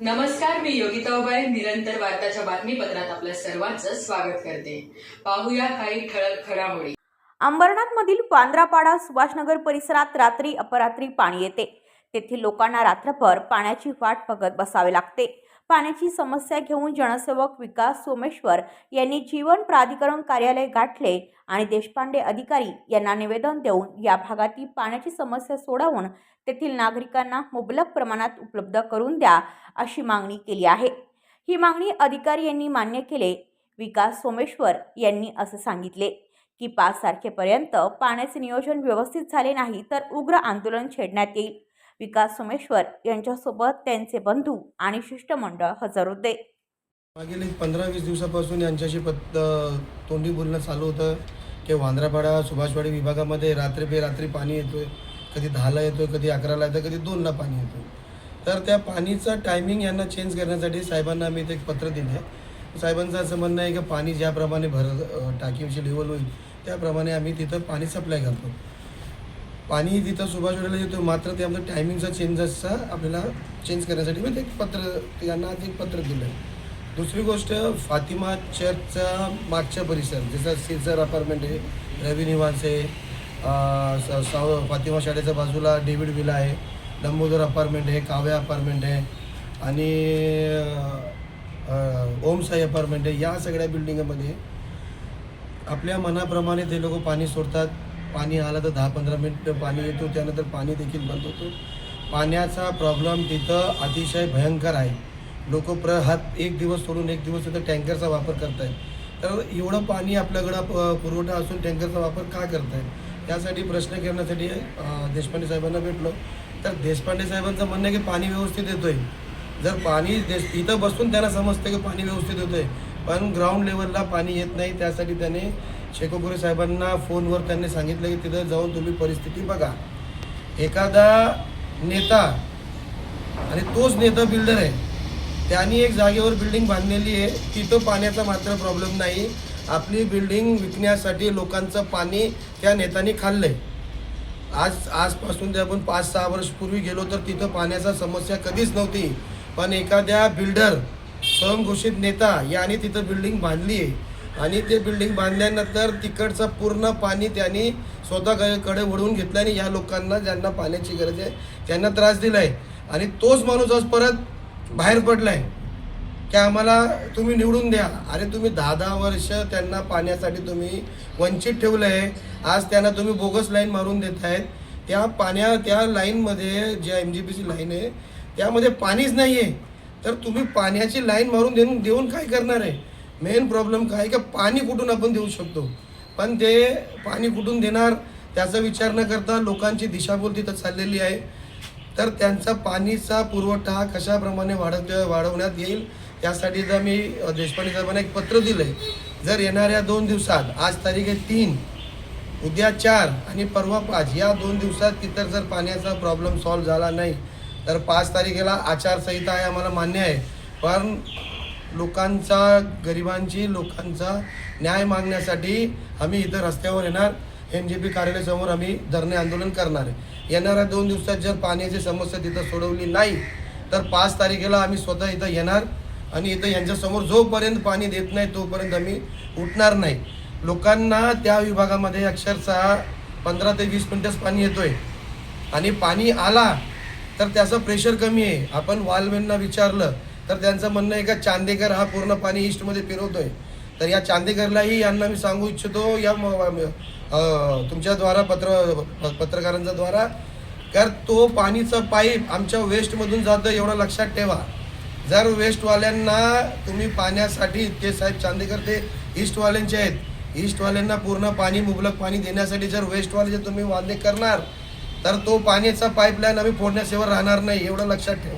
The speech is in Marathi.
नमस्कार मी योगिता उबाळे निरंतर वार्ताच्या बातमीपत्रात आपल्या सर्वांचं स्वागत करते. पाहूया काही ठळक घडामोडी. अंबरनाथमधील पांद्रापाडा सुभाषनगर परिसरात रात्री अपरात्री पाणी येते. तेथील लोकांना रात्रभर पाण्याची वाट बघत बसावे लागते. पाण्याची समस्या घेऊन जनसेवक विकास सोमेश्वर यांनी जीवन प्राधिकरण कार्यालय गाठले आणि देशपांडे अधिकारी यांना निवेदन देऊन या भागातील पाण्याची समस्या सोडवून तेथील नागरिकांना मुबलक प्रमाणात उपलब्ध करून द्या अशी मागणी केली आहे. ही मागणी अधिकारी यांनी मान्य केले. विकास सोमेश्वर यांनी असं सांगितले की पाच तारखेपर्यंत पाण्याचे नियोजन व्यवस्थित झाले नाही तर उग्र आंदोलन छेडण्यात येईल. विकास सोमेश्वर यांच्यासोबत त्यांचे बंधू आणि शिष्टमंडळ हजर होते. मागील एक पंधरा वीस दिवसापासून यांच्याशी पत तोंडी बोलणं चालू होतं की वांद्रापाडा सुभाषवाडी विभागामध्ये रात्री बेरात्री पाणी येतोय कधी दहाला येतोय कधी अकराला येतं कधी दोनला पाणी येतं तर त्या पाणीचा टायमिंग यांना चेंज करण्यासाठी साहेबांना आम्ही इथे एक पत्र दिलं आहे. साहेबांचं असं म्हणणं आहे की पाणी ज्याप्रमाणे भर अ, टाकीची लेवल होईल त्याप्रमाणे आम्ही तिथं पाणी सप्लाय करतो. पाणी तिथं सुभाष सुभाषवाडीला येतो मात्र ते आमचं टायमिंगचा चेंजेसचा आपल्याला चेंज करण्यासाठी मी ते एक पत्र यांना ते एक पत्र दिलं आहे दुसरी गोष्ट फातिमा चर्चचा मागचा परिसर जसं सिझर अपार्टमेंट आहे रवी निवास आहे साव फातिमा शाळेच्या बाजूला डेव्हिड विला आहे लंबोदर अपार्टमेंट आहे काव्या अपार्टमेंट आहे आणि ओमसाई अपार्टमेंट आहे या सगळ्या बिल्डिंगमध्ये आपल्या मनाप्रमाणे ते लोक पाणी सोडतात. पाणी आलं तर दहा पंधरा मिनिट पाणी येतो त्यानंतर पाणी देखील बंद होतो. पाण्याचा प्रॉब्लेम तिथं अतिशय भयंकर आहे. लोक प्र हात एक दिवस सोडून एक दिवस तिथं टँकरचा वापर करतायत. तर एवढं पाणी आपल्याकडं प- पुरवठा असून टँकरचा वापर का करतायत? त्यासाठी प्रश्न करण्यासाठी देशपांडे साहेबांना भेटलो. तर देशपांडे साहेबांचं म्हणणं आहे की पाणी व्यवस्थित येतोय. जर पाणी देश इथं बसून त्यांना समजतं की पाणी व्यवस्थित येतोय. पण ग्राउंड लेवलला पाणी येत नाही त्यासाठी त्याने शेकोपुरे साहेबांना फोनवर त्यांनी सांगितलं की तिथं जाऊन तुम्ही परिस्थिती बघा. एखादा नेता आणि तोच नेता बिल्डर आहे. त्यांनी एक जागेवर बिल्डिंग बांधलेली आहे. तिथं पाण्याचा मात्र प्रॉब्लेम नाही. आपली बिल्डिंग विकण्यासाठी लोकांचं पाणी त्या नेत्याने खाल्लंय. आज आजपासून ते आपण पाच सहा वर्षपूर्वी गेलो तर तिथं पाण्याचा समस्या कधीच नव्हती. पण एखाद्या बिल्डर स्वयंघोषित नेता याने तिथं बिल्डिंग बांधली आहे. आणि ते बिल्डिंग बांधल्यानंतर तिकडचं पूर्ण पाणी त्यांनी स्वतःकडे वळवून घेतलं आणि या लोकांना ज्यांना पाण्याची गरज आहे त्यांना त्रास दिला आहे आणि तोच माणूस आज परत बाहेर पडलाय. की आम्हाला तुम्ही निवडून द्या. अरे तुम्ही दहा दहा वर्ष त्यांना पाण्यासाठी तुम्ही वंचित ठेवलं आहे आज त्यांना तुम्ही बोगस लाईन मारून देत आहेत त्या पाण्या त्या लाईनमध्ये ज्या एम जी पीची लाईन आहे त्यामध्ये पाणीच नाही आहे तर तुम्ही पाण्याची लाईन मारून देऊन देऊन काय करणार आहे? मेन प्रॉब्लेम काय आहे की पाणी कुठून आपण देऊ शकतो. पण ते पाणी कुठून देणार त्याचा विचार न करता लोकांची दिशाभूल तिथं चाललेली आहे. तर त्यांचा पाणीचा पुरवठा कशाप्रमाणे वाढत वाढवण्यात येईल त्यासाठी जर मी देशपांडे साहेबांना एक पत्र दिलं आहे जर येणाऱ्या दोन दिवसात आज तारीख आहे तीन उद्या चार आणि परवा पाच या दोन दिवसात तिथं जर पाण्याचा प्रॉब्लेम सॉल्व्ह झाला नाही तर पाच तारखेला आचारसंहिता आहे आम्हाला मान्य आहे. पण लोकांचा गरिबांची लोकांचा न्याय मागण्यासाठी आम्ही इथं रस्त्यावर येणार. एम जे पी कार्यालयासमोर आम्ही धरणे आंदोलन करणार आहे. येणाऱ्या दोन दिवसात जर पाण्याची समस्या तिथं सोडवली नाही तर पाच तारखेला आम्ही स्वतः इथं येणार आणि इथं यांच्यासमोर जोपर्यंत पाणी देत नाही तोपर्यंत आम्ही उठणार नाही. लोकांना त्या विभागामध्ये अक्षरशः पंधरा ते वीस मिनटंच पाणी येतोय. आणि पाणी आला तर त्याचं प्रेशर कमी आहे. आपण वालमेनना विचारलं तर त्यांचं म्हणणं आहे का चांदेकर हा पूर्ण पाणी ईस्टमध्ये फिरवतोय. तर या चांदेकरलाही यांना मी सांगू इच्छितो या तुमच्याद्वारा पत्र पत्रकारांच्या द्वारा तर तो पाणीचं पाईप आमच्या वेस्टमधून जातं एवढं लक्षात ठेवा. जर वेस्टवाल्यांना तुम्ही पाण्यासाठी ते साहेब चांदेकर ते ईस्टवाल्यांचे आहेत. ईस्टवाल्यांना पूर्ण पाणी मुबलक पाणी देण्यासाठी जर वेस्टवाले जर तुम्ही वादे करणार तर तो पाण्याचा पाईपलाईन आम्ही फोडण्याशिवाय राहणार नाही एवढं लक्षात ठेवा.